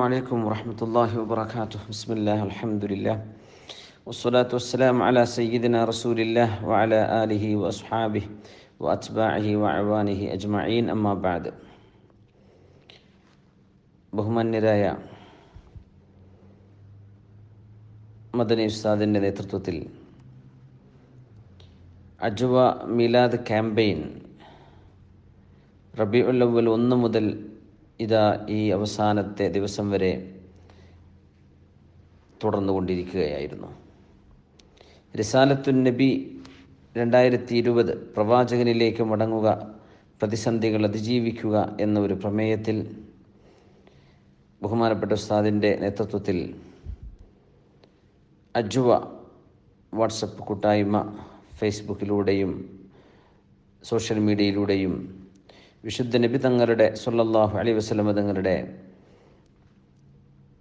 عليكم ورحمة الله وبركاته بسم الله الحمد لله والصلاة والسلام على سيدنا رسول الله وعلى آله وأصحابه وأتباعه وعوانه أجمعين أما بعد ബഹുമാന്യരായ മദനി ഉസ്താദിൻ്റെ നേതൃത്വത്തിൽ അജുവ മിലാദ് ക്യാമ്പയിൻ റബി ഉല്ലവൽ ഒന്ന് മുതൽ ഇതാ ഈ അവസാനത്തെ ദിവസം വരെ തുടർന്നു കൊണ്ടിരിക്കുകയായിരുന്നു റിസാലത്തുൻ നബി രണ്ടായിരത്തി ഇരുപത് പ്രവാചകനിലേക്ക് മടങ്ങുക പ്രതിസന്ധികൾ അതിജീവിക്കുക എന്ന ഒരു പ്രമേയത്തിൽ ബഹുമാനപ്പെട്ട ഉസ്താദിന്റെ നേതൃത്വത്തിൽ അജുവ വാട്സപ്പ് കൂട്ടായ്മ ഫേസ്ബുക്കിലൂടെയും സോഷ്യൽ മീഡിയയിലൂടെയും വിശുദ്ധ നബി തങ്ങളുടെ സൊല്ലാഹു അലി വസ്ലമ തങ്ങളുടെ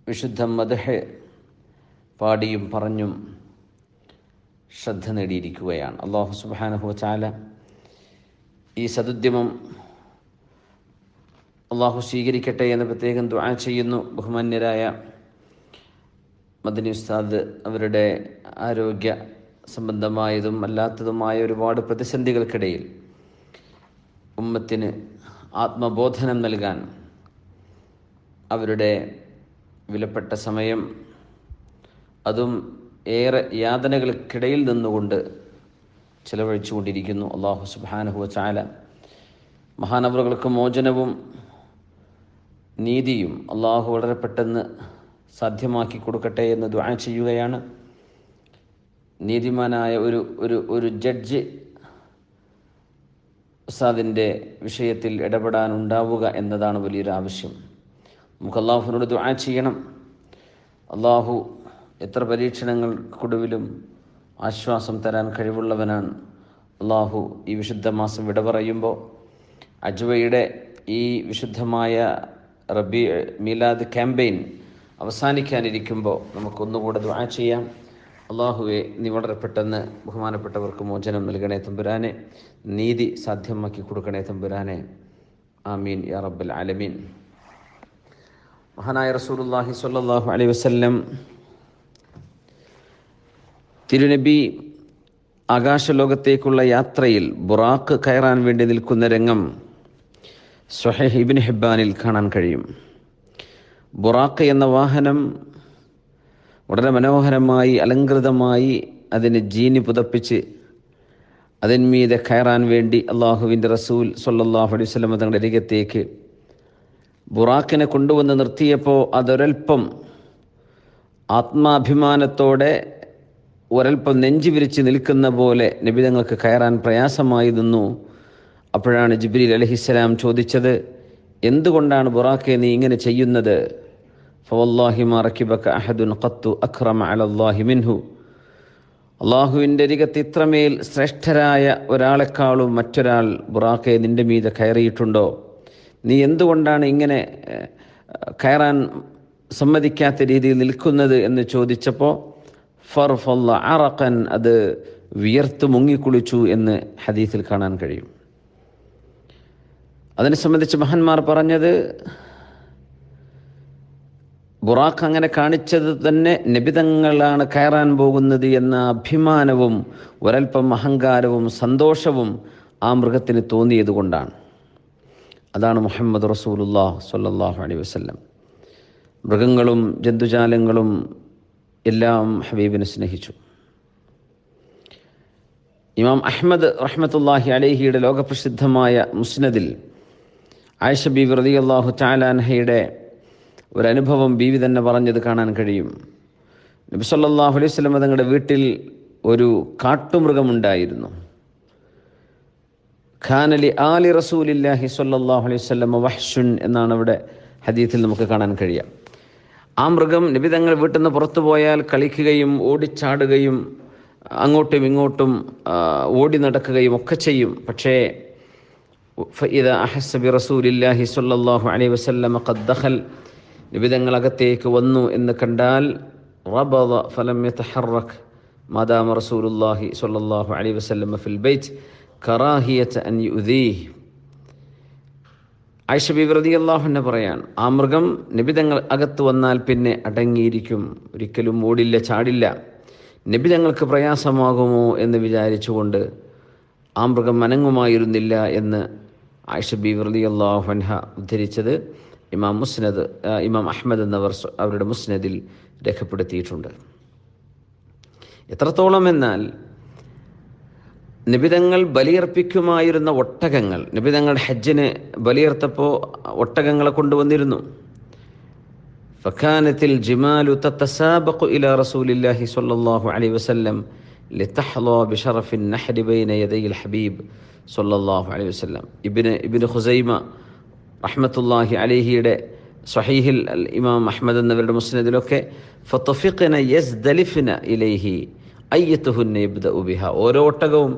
വിശുദ്ധ മദഹ് പാടിയും പറഞ്ഞും ശ്രദ്ധ നേടിയിരിക്കുകയാണ്. അള്ളാഹു സുബാനഹു ചാല ഈ സതുദ്യമം അള്ളാഹു സ്വീകരിക്കട്ടെ എന്ന് പ്രത്യേകം ദുആ ചെയ്യുന്നു. ബഹുമാന്യരായ മദനി ഉസ്താദ് അവരുടെ ആരോഗ്യ സംബന്ധമായതും അല്ലാത്തതുമായ ഒരുപാട് പ്രതിസന്ധികൾക്കിടയിൽ ഉമ്മത്തിന് ആത്മബോധനം നൽകാൻ അവരുടെ വിലപ്പെട്ട സമയം അതും ഏറെ യാതനകൾക്കിടയിൽ നിന്നുകൊണ്ട് ചിലവഴിച്ചുകൊണ്ടിരിക്കുന്നു. അള്ളാഹു സുബാനഹുവ ചാല മഹാനവറുകൾക്ക് മോചനവും നീതിയും അള്ളാഹു വളരെ പെട്ടെന്ന് സാധ്യമാക്കി കൊടുക്കട്ടെ എന്ന് ദ്വാ ചെയ്യുകയാണ്. നീതിമാനായ ഒരു ഒരു ഒരു ജഡ്ജ് ഉസ്താദിന്റെ വിഷയത്തിൽ ഇടപെടാൻ ഉണ്ടാവുക എന്നതാണ് വലിയൊരു ആവശ്യം. നമുക്ക് അള്ളാഹുവിനോട് ദുആ ചെയ്യണം. അള്ളാഹു എത്ര പരീക്ഷണങ്ങൾക്കൊടുവിലും ആശ്വാസം തരാൻ കഴിവുള്ളവനാണ്. അള്ളാഹു ഈ വിശുദ്ധ മാസം വിട പറയുമ്പോൾ അജ്വയുടെ ഈ വിശുദ്ധമായ റബി മീലാദ് ക്യാമ്പയിൻ അവസാനിക്കാനിരിക്കുമ്പോൾ നമുക്കൊന്നുകൂടെ ദുആ ചെയ്യാം. അള്ളാഹുവെ നീ വളരെ പെട്ടെന്ന് ബഹുമാനപ്പെട്ടവർക്ക് മോചനം നൽകണേ തമ്പുരാനെ. നീതി സാധ്യമാക്കി കൊടുക്കണേ തമ്പുരാനെ. ആമീൻ യാ റബ്ബൽ ആലമീൻ. മഹാനായ റസൂലുല്ലാഹി സ്വല്ലല്ലാഹു അലൈഹി വസല്ലം തിരുനബി ആകാശലോകത്തേക്കുള്ള യാത്രയിൽ ബുറാക്ക് കയറാൻ വേണ്ടി നിൽക്കുന്ന രംഗം സ്വഹേഹ് ഇബിൻ ഹിബാനിൽ കാണാൻ കഴിയും. ബുറാക്ക് എന്ന വാഹനം വളരെ മനോഹരമായി അലങ്കൃതമായി അതിന് ജീനി പുതപ്പിച്ച് അതിന്മീതെ കയറാൻ വേണ്ടി അള്ളാഹുവിന്റെ റസൂൽ സൊല്ലാഹു അലൈഹി സ്വലം തങ്ങളുടെ അരികത്തേക്ക് ബുറാക്കിനെ കൊണ്ടുവന്ന് നിർത്തിയപ്പോൾ അതൊരൽപ്പം ആത്മാഭിമാനത്തോടെ ഒരൽപ്പം നെഞ്ചി വിരിച്ച് നിൽക്കുന്ന പോലെ നിബിതങ്ങൾക്ക് കയറാൻ പ്രയാസമായി നിന്നു. അപ്പോഴാണ് ജിബ്രീൽ അലഹിസ്സലാം ചോദിച്ചത് എന്തുകൊണ്ടാണ് ബുറാക്കെ നീ ഇങ്ങനെ ചെയ്യുന്നത്? ഫവല്ലാഹി മറക്കിബക്ക അഹദുൻ ഖത്തു അഖ്റമ അലല്ലാഹി മിൻഹു അള്ളാഹുവിന്റെ അരികത്ത് ഇത്രമേൽ ശ്രേഷ്ഠരായ ഒരാളെക്കാളും മറ്റൊരാൾ ബുറാക്കെ നിന്റെ മീതെ കയറിയിട്ടുണ്ടോ? നീ എന്തുകൊണ്ടാണ് ഇങ്ങനെ കയറാൻ സമ്മതിക്കാത്ത രീതിയിൽ നിൽക്കുന്നത് എന്ന് ചോദിച്ചപ്പോൾ ഫർഫല്ല അറക്കൻ അത് വിയർത്ത് മുങ്ങിക്കുളിച്ചു എന്ന് ഹദീസിൽ കാണാൻ കഴിയും. അതിനെ സംബന്ധിച്ച് മഹാന്മാർ പറഞ്ഞത് ബുറാഖ് അങ്ങനെ കാണിച്ചത് തന്നെ നിബിതങ്ങളാണ് കയറാൻ പോകുന്നത് എന്ന അഭിമാനവും ഒരൽപ്പം അഹങ്കാരവും സന്തോഷവും ആ മൃഗത്തിന് തോന്നിയത് കൊണ്ടാണ്. അതാണ് മുഹമ്മദ് റസൂലുല്ലാ സല്ലാഹു അലൈഹി വസ്ല്ലം. മൃഗങ്ങളും ജന്തുജാലങ്ങളും എല്ലാം ഹബീബിനെ സ്നേഹിച്ചു. ഇമാം അഹമ്മദ് റഹ്മത്തുല്ലാഹി അലേഹിയുടെ ലോകപ്രസിദ്ധമായ മുസ്നദിൽ ആയിഷ റതി അള്ളാഹു ചാലാൻഹയുടെ ഒരനുഭവം ബീവി തന്നെ പറഞ്ഞത് കാണാൻ കഴിയും. നബിസല്ലാഹു അലൈഹി സ്വലം തങ്ങളുടെ വീട്ടിൽ ഒരു കാട്ടുമൃഗമുണ്ടായിരുന്നു. ഖാനലി ആലി റസൂലില്ലാഹി സല്ലാഹു അലൈഹി സ്വലം വഹ്ഷുൻ എന്നാണ് അവിടെ ഹദീത്തിൽ നമുക്ക് കാണാൻ കഴിയുക ആ മൃഗം നബി തങ്ങൾ വീട്ടിൽ നിന്ന് പുറത്തു പോയാൽ കളിക്കുകയും ഓടിച്ചാടുകയും അങ്ങോട്ടും ഇങ്ങോട്ടും ഓടി നടക്കുകയും ഒക്കെ ചെയ്യും. പക്ഷേ ഫഇദ അഹസബി റസൂലില്ലാഹി സല്ലാഹു അലൈഹി വസല്ലം ഖദ്ദഖൽ നിബിതങ്ങളകത്തേക്ക് വന്നു എന്ന് കണ്ടാൽ റബദ ഫലം യതഹറക്. മദാമ റസൂലുള്ളാഹി സ്വല്ലല്ലാഹു അലൈഹി വസല്ലം ഫിൽ ബൈത്ത് കറാഹിയത അൻ യുദീഹ്. ആയിഷ ബി റളിയല്ലാഹു അൻഹ പറയാണ് ആ മൃഗം നിബിതങ്ങൾ അകത്ത് വന്നാൽ പിന്നെ അടങ്ങിയിരിക്കും ഒരിക്കലും ഓടില്ല ചാടില്ല. നിബിതങ്ങൾക്ക് പ്രയാസമാകുമോ എന്ന് വിചാരിച്ചുകൊണ്ട് ആ മൃഗം അനങ്ങുമായിരുന്നില്ല എന്ന് ആയിഷ ബി റളിയല്ലാഹു അൻഹ ഉദ്ധരിച്ചത്. ഇമാം മുസ്നദ് ഇമാം അഹമ്മദ് എന്നവർ അവരുടെ മുസ്നദിൽ രേഖപ്പെടുത്തിയിട്ടുണ്ട്. എത്രത്തോളം എന്നാൽ നിബിതങ്ങൾ ബലിയർപ്പിക്കുമായിരുന്ന ഒട്ടകങ്ങൾ നിബിതങ്ങൾ ഹജ്ജിന് ബലിയർത്തപ്പോൾ ഒട്ടകങ്ങളെ കൊണ്ടുവന്നിരുന്നു. ഫഖാനത്തിൽ ജിമാലു തത്തസാബഖു ഇല റസൂലില്ലാഹി സ്വല്ലല്ലാഹു അലൈഹി വസല്ലം ലിതഹ്ളാ ബിശറഫിൻ നഹ്രി ബൈന യദൈൽ ഹബീബ് സ്വല്ലല്ലാഹു അലൈഹി വസല്ലം. ഇബ്നു ഇബ്നു ഖുസൈമ റഹ്മത്തുള്ളാഹി അലിഹിയുടെ സഹീഹിൽ അൽ ഇമാം അഹമ്മദ് എന്നവരുടെ മുസ്നദിലൊക്കെ ഫത്തഫിഖന യസ്ദലിഫ്ന ഇലൈഹി അയ്യത്തുഹുന്ന ഇബ്ദ ഉബിഹ ഓരോ ഒട്ടകവും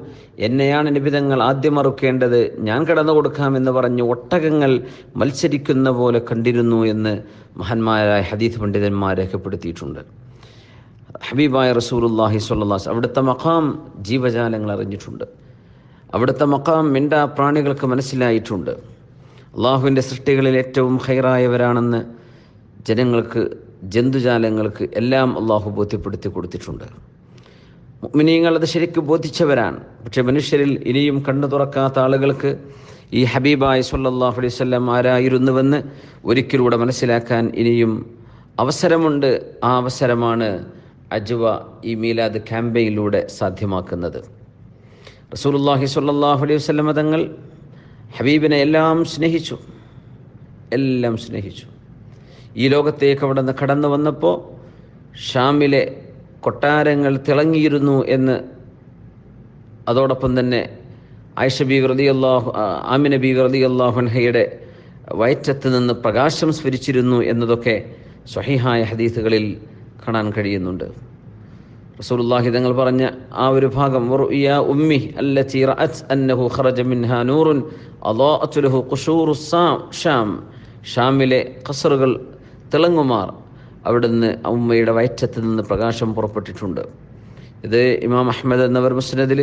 എന്നെയാണ് നിബിതങ്ങൾ ആദ്യം അറുക്കേണ്ടത് ഞാൻ കടന്നു കൊടുക്കാം എന്ന് പറഞ്ഞ് ഒട്ടകങ്ങൾ മത്സരിക്കുന്ന പോലെ കണ്ടിരുന്നു എന്ന് മഹാന്മാരായ ഹദീസ് പണ്ഡിതന്മാർ രേഖപ്പെടുത്തിയിട്ടുണ്ട്. ഹബീബായ റസൂലുല്ലാഹി സ്വല്ലാസ് അവിടുത്തെ മഖാം ജീവജാലങ്ങൾ അറിഞ്ഞിട്ടുണ്ട്. അവിടുത്തെ മഖാം മിണ്ട പ്രാണികൾക്ക് മനസ്സിലായിട്ടുണ്ട്. അള്ളാഹുവിന്റെ സൃഷ്ടികളിൽ ഏറ്റവും ഹൈറായവരാണെന്ന് ജനങ്ങൾക്ക് ജന്തുജാലങ്ങൾക്ക് എല്ലാം അള്ളാഹു ബോധ്യപ്പെടുത്തി കൊടുത്തിട്ടുണ്ട്. മുഅ്മിനീങ്ങൾ അത് ശരിക്കും ബോധിച്ചവരാണ്. പക്ഷെ മനുഷ്യരിൽ ഇനിയും കണ്ണു തുറക്കാത്ത ആളുകൾക്ക് ഈ ഹബീബായ് സല്ലാഹു അലൈഹി വസല്ലം ആരായിരുന്നുവെന്ന് ഒരിക്കലൂടെ മനസ്സിലാക്കാൻ ഇനിയും അവസരമുണ്ട്. ആ അവസരമാണ് അജുവ ഈ മീലാദ് ക്യാമ്പയിലൂടെ സാധ്യമാക്കുന്നത്. റസൂലുള്ളാഹി സ്വല്ലല്ലാഹു അലൈഹി വസല്ലം തങ്ങൾ ഹബീബിനെ എല്ലാം സ്നേഹിച്ചു. എല്ലാം സ്നേഹിച്ചു. ഈ ലോകത്തേക്ക് അവിടെ നിന്ന് കടന്നു വന്നപ്പോൾ ഷാമിലെ കൊട്ടാരങ്ങൾ തിളങ്ങിയിരുന്നു എന്ന് അതോടൊപ്പം തന്നെ ആയിഷ ബി റതി അള്ളാഹു ആമിന ബി റതി അള്ളാഹുൻഹയുടെ വയറ്റത്ത് നിന്ന് പ്രകാശം സ്ഫരിച്ചിരുന്നു എന്നതൊക്കെ സ്വഹിഹായ ഹദീസുകളിൽ കാണാൻ കഴിയുന്നുണ്ട്. റസൂലുള്ളാഹി തങ്ങൾ പറഞ്ഞ ആ ഒരു ഭാഗം വറുഇയ ഉമ്മി അല്ലത്തി റഅത് അന്നഹു ഖറജ മിൻഹാ നൂറുൻ അദാഅത് ലഹു ഖുശൂറു ഷാം. ഷാമിലെ ഖസറുകൾ തിളങ്ങുമാർ അവിടുന്ന് ഉമ്മയുടെ വയറ്റത്ത് നിന്ന് പ്രകാശം പുറപ്പെട്ടിട്ടുണ്ട്. ഇത് ഇമാം അഹമ്മദ് എന്നവർ മുസ്നദിൽ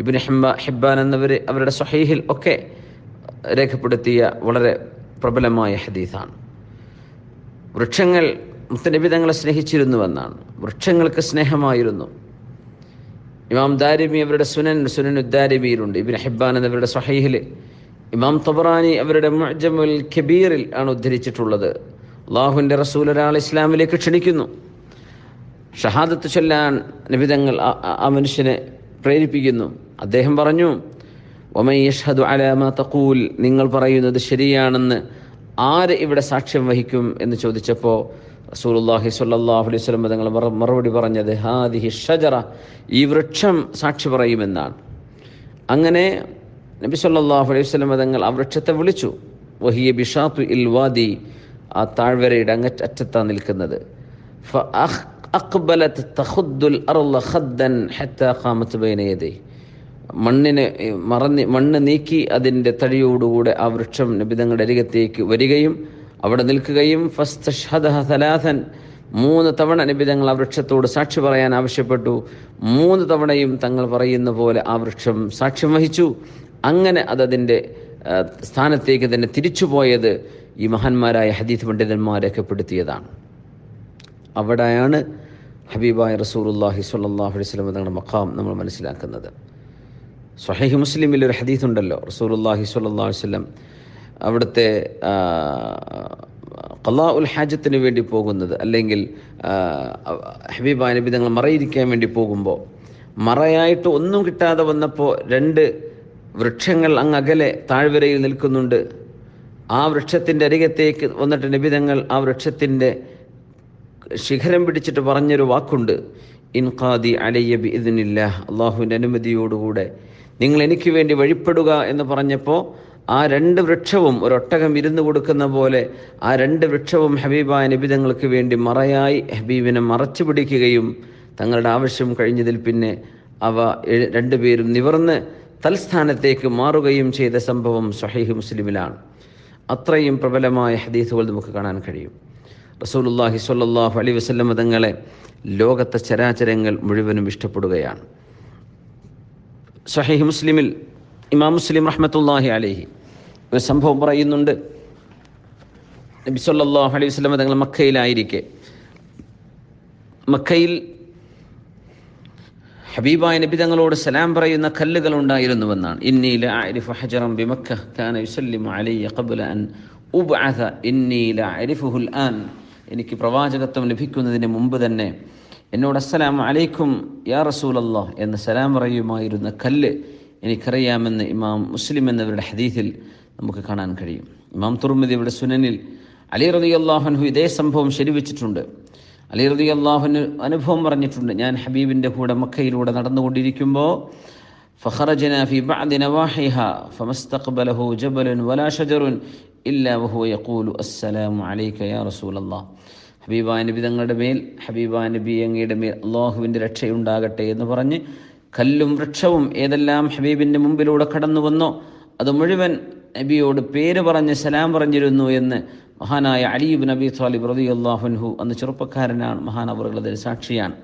ഇബിൻ ഹിംബ ഹിബ്ബാൻ എന്നവർ അവരുടെ സ്വഹീഹിൽ ഒക്കെ രേഖപ്പെടുത്തിയ വളരെ പ്രബലമായ ഹദീസാണ്. വൃക്ഷങ്ങൾ മുത്തനബി തങ്ങളെ സ്നേഹിച്ചിരുന്നുവെന്നാണ്. വൃക്ഷങ്ങൾക്ക് സ്നേഹമായിരുന്നു. ഇമാം ദാരിമി അവരുടെ സുനൻ സുനൻ ഉദ്ദാരിമിയിലുണ്ട് ഇബിൻ ഹിബ്ബാൻ എന്നവരുടെ സഹൈഹിൽ ഇമാം തബറാനി അവരുടെ മുഅജമുൽ ഖബീറിൽ ആണ് ഉദ്ധരിച്ചിട്ടുള്ളത്. അള്ളാഹുവിന്റെ റസൂൽ ഒരാൾ ഇസ്ലാമിലേക്ക് ക്ഷണിക്കുന്നു. ഷഹാദത്ത് ചൊല്ലാൻ നിബിതങ്ങൾ ആ- മനുഷ്യനെ പ്രേരിപ്പിക്കുന്നു. അദ്ദേഹം പറഞ്ഞു ഒമൈ യഷ്ഹദു അലാമ തഖൂൽ. നിങ്ങൾ പറയുന്നത് ശരിയാണെന്ന് ആര് ഇവിടെ സാക്ഷ്യം വഹിക്കും എന്ന് ചോദിച്ചപ്പോൾ റസൂലുല്ലാഹി സ്വല്ലല്ലാഹു അലൈഹി വസല്ലം തങ്ങൾ മറുപടി പറഞ്ഞത് ഹാദിഹി ഷജറ ഈ വൃക്ഷം സാക്ഷി പറയുമെന്നാണ്. അങ്ങനെ നബി സല്ലല്ലാഹു അലൈഹി വസല്ലം തങ്ങൾ ആ വൃക്ഷത്തെ വിളിച്ചു. വഹിയ ബിഷാത്തു ഇൽവാദി ആ താഴ്വരയുടെ അങ്ങ ബൈന നിൽക്കുന്നത് മണ്ണിനെ മറന്ന് മണ്ണ് നീക്കി അതിന്റെ തടിയോടുകൂടെ ആ വൃക്ഷം നബിതങ്ങളുടെ അരികത്തേക്ക് വരികയും അവിടെ നിൽക്കുകയും സലാസൻ. മൂന്ന് തവണ നിബിതങ്ങൾ ആ വൃക്ഷത്തോട് സാക്ഷി പറയാൻ ആവശ്യപ്പെട്ടു. മൂന്ന് തവണയും തങ്ങൾ പറയുന്ന പോലെ ആ വൃക്ഷം സാക്ഷ്യം വഹിച്ചു. അങ്ങനെ അതതിന്റെ സ്ഥാനത്തേക്ക് തന്നെ തിരിച്ചുപോയത് ഈ മഹാന്മാരായ ഹദീസ് പണ്ഡിതന്മാർ രേഖപ്പെടുത്തിയതാണ് അവിടെയാണ് ഹബീബായ റസൂലുള്ളാഹി സ്വല്ലാഹു വസല്ലം തങ്ങളുടെ മഖാം നമ്മൾ മനസ്സിലാക്കുന്നത്. സ്വഹീഹ് മുസ്ലിമിൽ ഒരു ഹദീസ് ഉണ്ടല്ലോ റസൂലുള്ളാഹി സ്വല്ലല്ലാഹു അലൈഹി വസല്ലം അവിടുത്തെ ഖലാ ഉൽ ഹാജത്തിന് വേണ്ടി പോകുന്നത് അല്ലെങ്കിൽ ഹബീബ് നബി തങ്ങൾ മറയിരിക്കാൻ വേണ്ടി പോകുമ്പോൾ മറയായിട്ട് ഒന്നും കിട്ടാതെ വന്നപ്പോൾ രണ്ട് വൃക്ഷങ്ങൾ അങ്ങ് അകലെ താഴ്വരയിൽ നിൽക്കുന്നുണ്ട്. ആ വൃക്ഷത്തിന്റെ അരികത്തേക്ക് വന്നിട്ട് നിബിതങ്ങൾ ആ വൃക്ഷത്തിന്റെ ശിഖരം പിടിച്ചിട്ട് പറഞ്ഞൊരു വാക്കുണ്ട്. ഇൻഖാദി അലയ്യ ബി ഇതിനില്ല അള്ളാഹുവിന്റെ അനുമതിയോടുകൂടെ നിങ്ങൾ എനിക്ക് വേണ്ടി വഴിപ്പെടുക എന്ന് പറഞ്ഞപ്പോൾ ആ രണ്ട് വൃക്ഷവും ഒരൊട്ടകം ഇരുന്ന് കൊടുക്കുന്ന പോലെ ആ രണ്ട് വൃക്ഷവും ഹബീബായ നിബിതങ്ങൾക്ക് വേണ്ടി മറയായി ഹബീബിനെ മറച്ചു പിടിക്കുകയും തങ്ങളുടെ ആവശ്യം കഴിഞ്ഞതിൽ പിന്നെ അവ രണ്ടുപേരും നിവർന്ന് തൽസ്ഥാനത്തേക്ക് മാറുകയും ചെയ്ത സംഭവം സഹീഹ് മുസ്ലിമിലാണ്. അത്രയും പ്രബലമായ ഹദീസുകൾ നമുക്ക് കാണാൻ കഴിയും. റസൂലുള്ളാഹി സ്വല്ലല്ലാഹു അലൈഹി വസല്ലം മതങ്ങളെ ലോകത്തെ ചരാചരങ്ങൾ മുഴുവനും ഇഷ്ടപ്പെടുകയാണ്. സഹീഹ് മുസ്ലിമിൽ ഇമാം മുസ്ലിം റഹ്മത്തുള്ളാഹി അലഹി ഒരു സംഭവം പറയുന്നുണ്ട്. നബി സല്ലല്ലാഹു അലൈഹി വസ്ലം തങ്ങൾ മക്കയിലായിരിക്കെ. മക്കയിൽ ഹബീബായ നബി തങ്ങളോട് സലാം പറയുന്ന കല്ലുകൾ ഉണ്ടായിരുന്നുവെന്നാണ്. അലയ്യ ഖബ്ല അൻ എനിക്ക് പ്രവാചകത്വം ലഭിക്കുന്നതിന് മുമ്പ് തന്നെ എന്നോട് അസ്സലാം അലൈക്കും യാ റസൂലല്ലാഹ് എന്ന് സലാം പറയുമായിരുന്ന കല്ല് എനിക്കറിയാമെന്ന് ഇമാം മുസ്ലിം എന്നവരുടെ ഹദീസിൽ നമുക്ക് കാണാൻ കഴിയും ഇമാം തുർമിദിയുടെ സുനനിൽ അലി റളിയല്ലാഹു ഇതേ സംഭവം ശരിവെച്ചിട്ടുണ്ട് അലി റതി അള്ളാഹുന് അനുഭവം പറഞ്ഞിട്ടുണ്ട് ഞാൻ ഹബീബിൻ്റെ കൂടെ മക്കയിലൂടെ നടന്നുകൊണ്ടിരിക്കുമ്പോൾ فخرجنا في بعض نواحيها فما استقبله جبل ولا شجر إلا وهو يقول السلام عليك يا رسول الله ഹബീബായ നബി തങ്ങളുടെ മേൽ ഹബീബായ നബി അങ്ങയുടെ മേൽ അള്ളാഹുവിൻ്റെ രക്ഷയുണ്ടാകട്ടെ എന്ന് പറഞ്ഞ് കല്ലും വൃക്ഷവും ഏതെല്ലാം ഹബീബിന്റെ മുമ്പിലൂടെ കടന്നു വന്നോ അത് മുഴുവൻ നബിയോട് പേര് പറഞ്ഞ് സലാം പറഞ്ഞിരുന്നു എന്ന് മഹാനായ അലീബ് നബി സാലിബ് റതി അള്ളാഹുൻഹു അന്ന് ചെറുപ്പക്കാരനാണ് മഹാനവറുകൾ അതിൽ സാക്ഷിയാണ്.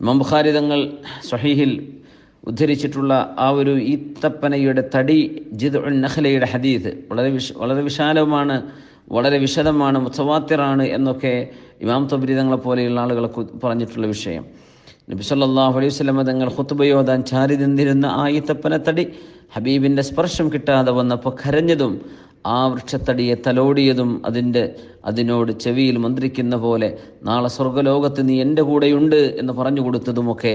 ഇമാം തങ്ങൾ സഹീഹിൽ ഉദ്ധരിച്ചിട്ടുള്ള ആ ഒരു ഈത്തപ്പനയുടെ തടി ജിദ് നഹ്ലയുടെ ഹദീദ് വളരെ വിശ വളരെ വിശാലമാണ് വളരെ വിശദമാണ് മുത്തവാത്തിറാണ് എന്നൊക്കെ ഇമാം തബരി തങ്ങളെ പോലെയുള്ള ആളുകളൊക്കെ പറഞ്ഞിട്ടുള്ള വിഷയം. നബി സല്ലല്ലാഹു അലൈഹി സ്വലമ തങ്ങൾ ഖുത്ബയോദാൻ ചാരി നിന്നിരുന്ന ആ ഈത്തപ്പനത്തടി ഹബീബിന്റെ സ്പർശം കിട്ടാതെ വന്നപ്പോൾ കരഞ്ഞതും ആ വൃക്ഷത്തടിയെ തലോടിയതും അതിന്റെ അതിനോട് ചെവിയിൽ മന്ത്രിക്കുന്ന പോലെ നാളെ സ്വർഗലോകത്ത് നീ എന്റെ കൂടെയുണ്ട് എന്ന് പറഞ്ഞു കൊടുത്തതുമൊക്കെ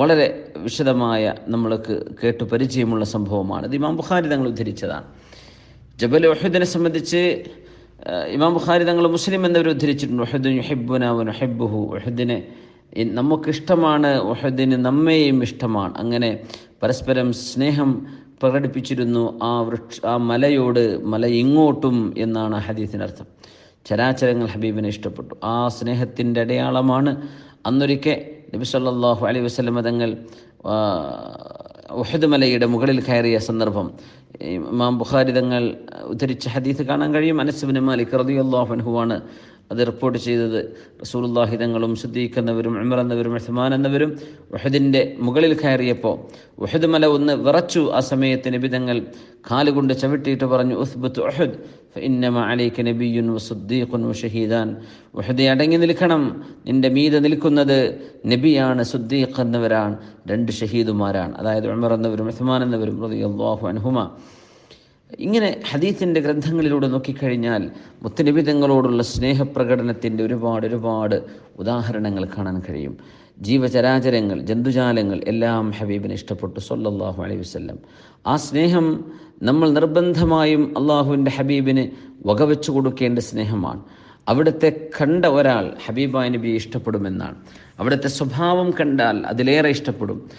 വളരെ വിശദമായ നമ്മൾക്ക് കേട്ട് പരിചയമുള്ള സംഭവമാണ്. ഇത് ഇമാം ബുഖാരി തങ്ങൾ ഉദ്ധരിച്ചതാണ്. ജബൽ ഒഹദിനെ സംബന്ധിച്ച് ഇമാം ബുഖാരി തങ്ങൾ മുസ്ലിം എന്നവർ ഉദ്ധരിച്ചിട്ടുണ്ട്. ഒഹദുൻ യുഹിബുന വനുഹിബുഹു ഒഹദിനെ നമുക്കിഷ്ടമാണ് ഒഹദിന് നമ്മെയും ഇഷ്ടമാണ്. അങ്ങനെ പരസ്പരം സ്നേഹം പ്രകടിപ്പിച്ചിരുന്നു ആ വൃക്ഷ ആ മലയോട് മല ഇങ്ങോട്ടും എന്നാണ് ഹദീസിനർത്ഥം ചരാചരങ്ങൾ ഹബീബിനെ ഇഷ്ടപ്പെട്ടു. ആ സ്നേഹത്തിന്റെ അടയാളമാണ് അന്നൊരിക്കൽ നബി സല്ലാഹു അലൈഹി വസല്ലം തങ്ങൾ ഉഹദ് മലയുടെ മുകളിൽ കയറിയ സന്ദർഭം ഇമാം ബുഖാരി തങ്ങൾ ഉദ്ധരിച്ച ഹദീസ് കാണാൻ കഴിയും. അനസുബിൻ മാലിക് റളിയല്ലാഹു അൻഹുവാണ് അത് റിപ്പോർട്ട് ചെയ്തത് റസൂലുള്ളാഹി തങ്ങളും സിദ്ദീഖ് എന്നവരും ഉമർ എന്നവരും ഉസ്മാൻ എന്നവരും ഉഹദിന്റെ മുകളിൽ കയറിയപ്പോൾ ഉഹദ് മല ഒന്ന് വിറച്ചു. ആ സമയത്ത് നബി തങ്ങൾ കാലുകൊണ്ട് ചവിട്ടിയിട്ട് പറഞ്ഞു ഉസ്ബത്ത് ഉഹദ് ഇന്നമ അലൈക്ക് നബിയുൻ സുദ്ദീഖുൻ ഷഹീദാൻ. ഉഹദെ അടങ്ങി നിൽക്കണം. നിന്റെ മീതെ നിൽക്കുന്നത് നബിയാണ് സുദ്ദീഖ് എന്നവരാണ് രണ്ട് ഷഹീദുമാരാണ്. അതായത് ഉമർ എന്നവരും ഉസ്മാൻ എന്നവരും അൻഹുമ. ഇങ്ങനെ ഹദീത്തിന്റെ ഗ്രന്ഥങ്ങളിലൂടെ നോക്കിക്കഴിഞ്ഞാൽ മുത്തനബി തങ്ങളോടുള്ള സ്നേഹപ്രകടനത്തിന്റെ ഒരുപാട് ഒരുപാട് ഉദാഹരണങ്ങൾ കാണാൻ കഴിയും. ജീവചരാചരങ്ങൾ ജന്തുജാലങ്ങൾ എല്ലാം ഹബീബിനെ ഇഷ്ടപ്പെട്ടു സൊല്ലാഹു അലൈഹി വസല്ലം. ആ സ്നേഹം നമ്മൾ നിർബന്ധമായും അള്ളാഹുവിന്റെ ഹബീബിന് വകവെച്ചു കൊടുക്കേണ്ട സ്നേഹമാണ്. അവിടുത്തെ കണ്ട ഒരാൾ ഹബീബായ നബിയെ ഇഷ്ടപ്പെടുമെന്നാണ്. അവിടുത്തെ സ്വഭാവം കണ്ടാൽ അതിലേറെ ഇഷ്ടപ്പെടും.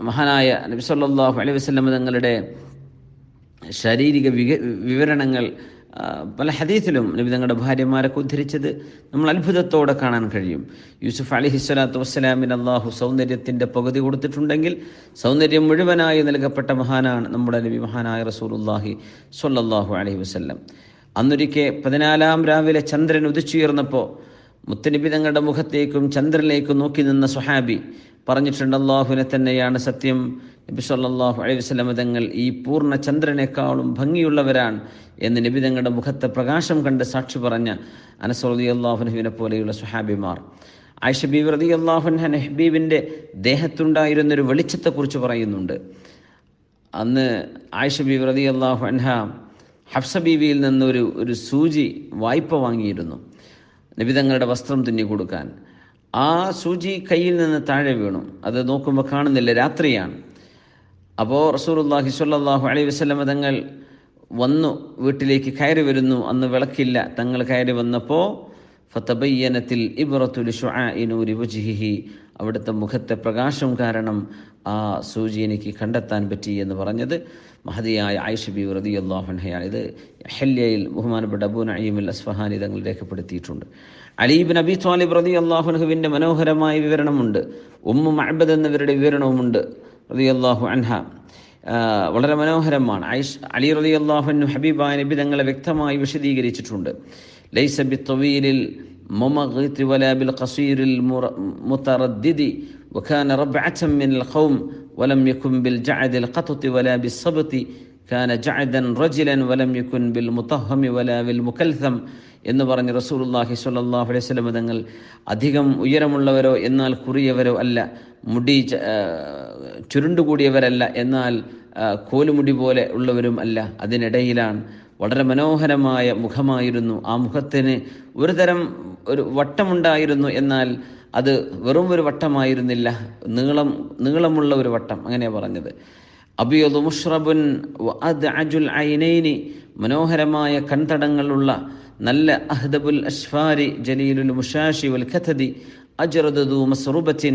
മഹാനായ നബി സല്ലല്ലാഹു അലൈഹി വസല്ലം തങ്ങളുടെ ശാരീരിക വിവരണങ്ങൾ പല ഹദീസിലും നബി തങ്ങളുടെ ഭാര്യമാരൊക്കെ ഉദ്ധരിച്ചത് നമ്മൾ അത്ഭുതത്തോടെ കാണാൻ കഴിയും. യൂസുഫ് അലി ഹിസ്വലാത്തു വസ്സലാമിന് അള്ളാഹു സൗന്ദര്യത്തിന്റെ പകുതി കൊടുത്തിട്ടുണ്ടെങ്കിൽ സൗന്ദര്യം മുഴുവനായി നൽകപ്പെട്ട മഹാനാണ് നമ്മുടെ നബി മഹാനായ റസൂലുല്ലാഹി സ്വല്ലല്ലാഹു അലഹി വസ്ല്ലം. അന്നൊരിക്കെ പതിനാലാം രാവിലെ ചന്ദ്രൻ ഉദിച്ചുയർന്നപ്പോൾ മുത്തനബി തങ്ങളുടെ മുഖത്തേക്കും ചന്ദ്രനിലേക്കും നോക്കി നിന്ന സുഹാബി പറഞ്ഞിട്ടുണ്ട് അള്ളാഹുവിനെ തന്നെയാണ് സത്യം. നബി സല്ലല്ലാഹു അലൈഹി വസല്ലം തങ്ങൾ ഈ പൂർണ ചന്ദ്രനേക്കാളും ഭംഗിയുള്ളവരാണ് എന്ന് നബി തങ്ങളുടെ മുഖത്തെ പ്രകാശം കണ്ട് സാക്ഷി പറഞ്ഞ അനസ് റളി അള്ളാഹുനഹുവിനെ പോലെയുള്ള സുഹാബിമാർ ആയിഷ റതി അള്ളാഹുൻഹൻ ഹബീബിന്റെ ദേഹത്തുണ്ടായിരുന്നൊരു വെളിച്ചത്തെക്കുറിച്ച് പറയുന്നുണ്ട്. അന്ന് ആയിഷ ബീബി റതി അള്ളാഹു അൻഹ ഹഫ്സ ബീവിയിൽ നിന്നൊരു ഒരു സൂചി വായ്പ വാങ്ങിയിരുന്നു. നബി തങ്ങളുടെ വസ്ത്രം തുന്നി കൊടുക്കാൻ. ആ സൂചി കയ്യിൽ നിന്ന് താഴെ വീണു. അത് നോക്കുമ്പോൾ കാണുന്നില്ല രാത്രിയാണ്. അപ്പോൾ റസൂലുല്ലാഹി സ്വല്ലല്ലാഹു അലൈ വസ്ലമ തങ്ങൾ വന്നു വീട്ടിലേക്ക് കയറി വരുന്നു. അന്ന് വിളക്കില്ല. തങ്ങൾ കയറി വന്നപ്പോൾ ഫത്തബയ്യനത്തിൽ വജ്ഹിഹി. അവിടുത്തെ മുഖത്തെ പ്രകാശം കാരണം ആ സൂചി എനിക്ക് കണ്ടെത്താൻ പറ്റി എന്ന് പറഞ്ഞത് മഹതിയായ ആയിഷ ബി റതി അള്ളാഹുഹയാണ് ഇത് ഹെല്യയിൽ ബഹുമാനപ്പെട്ട അബൂ നഈമുൽ അസ്ഫഹാനി തങ്ങൾ രേഖപ്പെടുത്തിയിട്ടുണ്ട്. അലീബ് നബി ത്വാലിബ് റതി അള്ളാഹുനഹുവിന്റെ മനോഹരമായ വിവരണമുണ്ട്. ഉമ്മു മഹബദ് എന്നിവരുടെ വിവരണവുമുണ്ട്. റതി അള്ളാഹു അൻഹ വളരെ മനോഹരമാണ് ഐഷ് അലി റതി അള്ളാഹുനു ഹബീബായ നബി തങ്ങളെ വ്യക്തമായി വിശദീകരിച്ചിട്ടുണ്ട് ലൈസ ബി തൊവീലിൽ ممغط ولا بالقصير المتردد وكان ربعة من القوم ولم يكن بالجعد القطط ولا بالصبط كان جعدا رجلا ولم يكن بالمطهم ولا بالمكلثم എന്ന് പറഞ്ഞ് റസൂലുള്ളാഹി സ്വല്ലല്ലാഹു അലൈഹി വസല്ലം തങ്ങൾ അധികം ഉയരമുള്ളവരോ എന്നാൽ കുറിയവരോ അല്ല മുടി ചുരുണ്ടുകൂടിയവരല്ല എന്നാൽ കോലുമുടി പോലെ ഉള്ളവരും അല്ല. അതിനിടയിലാണ് വളരെ മനോഹരമായ മുഖമായിരുന്നു. ആ മുഖത്തിന് ഒരു തരം ഒരു വട്ടമുണ്ടായിരുന്നു എന്നാൽ അത് വെറും ഒരു വട്ടമായിരുന്നില്ല. നീളം നീളമുള്ള ഒരു വട്ടം അങ്ങനെയാണ് പറഞ്ഞത്. ഐനൈനി മനോഹരമായ കൺതടങ്ങളുള്ള നല്ല അഹ്ദബുൽ അഷ്ഫാരി ജലീലുൽ മുഷാഷി വൽ കഥദി അജറദു മസ്റുബത്തിൻ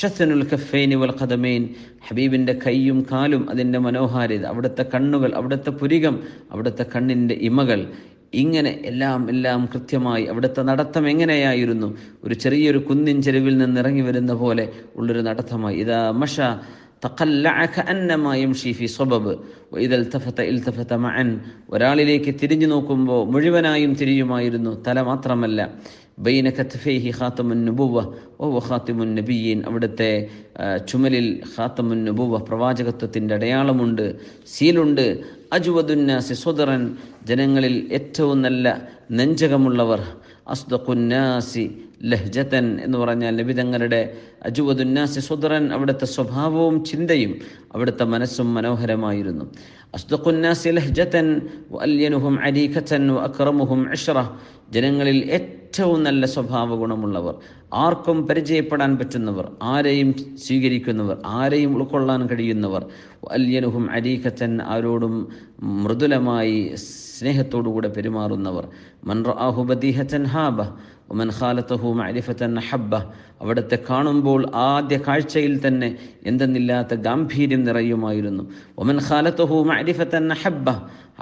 ഷസനുൽ കഫൈനി വൽ ഖദമൈൻ. ഹബീബിന്റെ കൈയും കാലും അതിന്റെ മനോഹാരിത അവിടുത്തെ കണ്ണുകൾ അവിടുത്തെ പുരികം അവിടുത്തെ കണ്ണിന്റെ ഇമകൾ. ഇങ്ങനെ എല്ലാം എല്ലാം കൃത്യമായി അവിടുത്തെ നടത്തം എങ്ങനെയായിരുന്നു? ഒരു ചെറിയൊരു കുന്നിൻ ചെരുവിൽ നിന്ന് ഇറങ്ങി വരുന്ന പോലെ ഉള്ളൊരു നടത്തമായി. ഇതാ മഷ ഒരാളിലേക്ക് തിരിഞ്ഞു നോക്കുമ്പോൾ മുഴുവനായും തിരിയുമായിരുന്നു തല മാത്രമല്ല. ബൈന കത്ഫൈഹി ഖാത്തമുൻ നുബുവ ഓ ഖാത്തിമുൻ നബിയീൻ. അവിടുത്തെ ചുമലിൽ ഖാത്തമുൻ നുബുവ പ്രവാചകത്വത്തിന്റെ അടയാളമുണ്ട് സീലുണ്ട് അജുവദുന്നാസി സുദറൻ ജനങ്ങളിൽ ഏറ്റവും നല്ല നെഞ്ചകമുള്ളവർ അസ്ദഖുന്നാസി ലഹ്ജത്തൻ എന്ന് പറഞ്ഞാൽ നബി തങ്ങളുടെ അജുവദുന്നാസി സുദറൻ അവിടുത്തെ സ്വഭാവവും ചിന്തയും അവിടുത്തെ മനസ്സും മനോഹരമായിരുന്നു. അസ്ദഖുന്നാസി ലഹ്ജത്തൻ അല്യനുഹും അരീഖത്തൻ അക്രമുഹും അഷറ ജനങ്ങളിൽ ഏറ്റവും നല്ല സ്വഭാവ ഗുണമുള്ളവർ ആർക്കും പരിചയപ്പെടാൻ പറ്റുന്നവർ ആരെയും സ്വീകരിക്കുന്നവർ ആരെയും ഉൾക്കൊള്ളാൻ കഴിയുന്നവർ അല്യനുഹും അരീഖത്തൻ ആരോടും മൃദുലമായി സ്നേഹത്തോടുകൂടെ പെരുമാറുന്നവർ. മൻറ ബദീഹത്തൻ ഹാബ. ഒമൻ ഖാലത്തഹു മഅരിഫത്തൻ ഹബ്ബ അവിടുത്തെ കാണുമ്പോൾ ആദ്യ കാഴ്ചയിൽ തന്നെ എന്തെന്നില്ലാത്ത ഗാംഭീര്യം നിറയുമായിരുന്നു. ഒമൻ ഖാലത്തഹു മഅരിഫത്തൻ ഹബ്ബ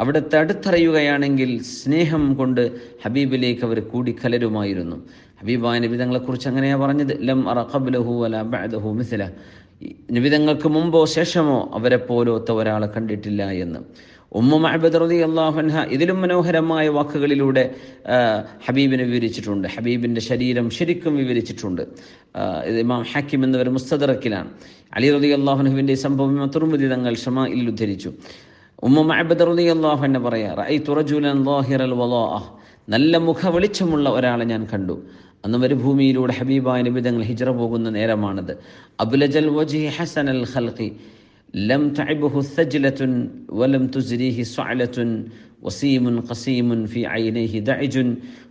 അവിടുത്തെ അടുത്തറിയുകയാണെങ്കിൽ സ്നേഹം കൊണ്ട് ഹബീബിലേക്ക് അവർ കൂടിക്കലരുമായിരുന്നു. ഹബീബായ നബിതങ്ങളെക്കുറിച്ച് അങ്ങനെയാണ് പറഞ്ഞത് ലം അറ ഖബ്ലഹു വല ബഅദഹു മിസ്ല. നിബിതങ്ങൾക്ക് മുമ്പോ ശേഷമോ അവരെ പോലത്തെ ഒരാളെ കണ്ടിട്ടില്ല എന്ന്. ഉമ്മ മഹബദ് റതി അള്ളാഹുൻഹ ഇതിലും മനോഹരമായ വാക്കുകളിലൂടെ ഹബീബിനെ വിവരിച്ചിട്ടുണ്ട്. ഹബീബിന്റെ ശരീരം ശരിക്കും വിവരിച്ചിട്ടുണ്ട്. ഇത് ഇമാം ഹാക്കിം എന്നിവർ മുസ്തദറക്കിലാണ്. അലി റതി അള്ളാഹുനുഹുവിന്റെ സംഭവം തുറമുതി തങ്ങൾ തങ്ങൾ ഇൽ ഉദ്ധരിച്ചു. ഉമ്മ മഹബദ് റതി അള്ളാഹു പറയാ റൈ നല്ല മുഖ വെളിച്ചമുള്ള ഒരാളെ ഞാൻ കണ്ടു. അന്ന് മരുഭൂമിയിലൂടെ ഹബീബായ നിബിതങ്ങൾ ഹിജറ പോകുന്ന നേരമാണത്. അബുലജൽ വജി ഹസൻ അൽ ഖൽഖി. ലം തഅബഹു സജ്ലത്തുൻ വലം തുസ്രിഹി സുഅലത്തുൻ وسيم قسيم في عينيه دعج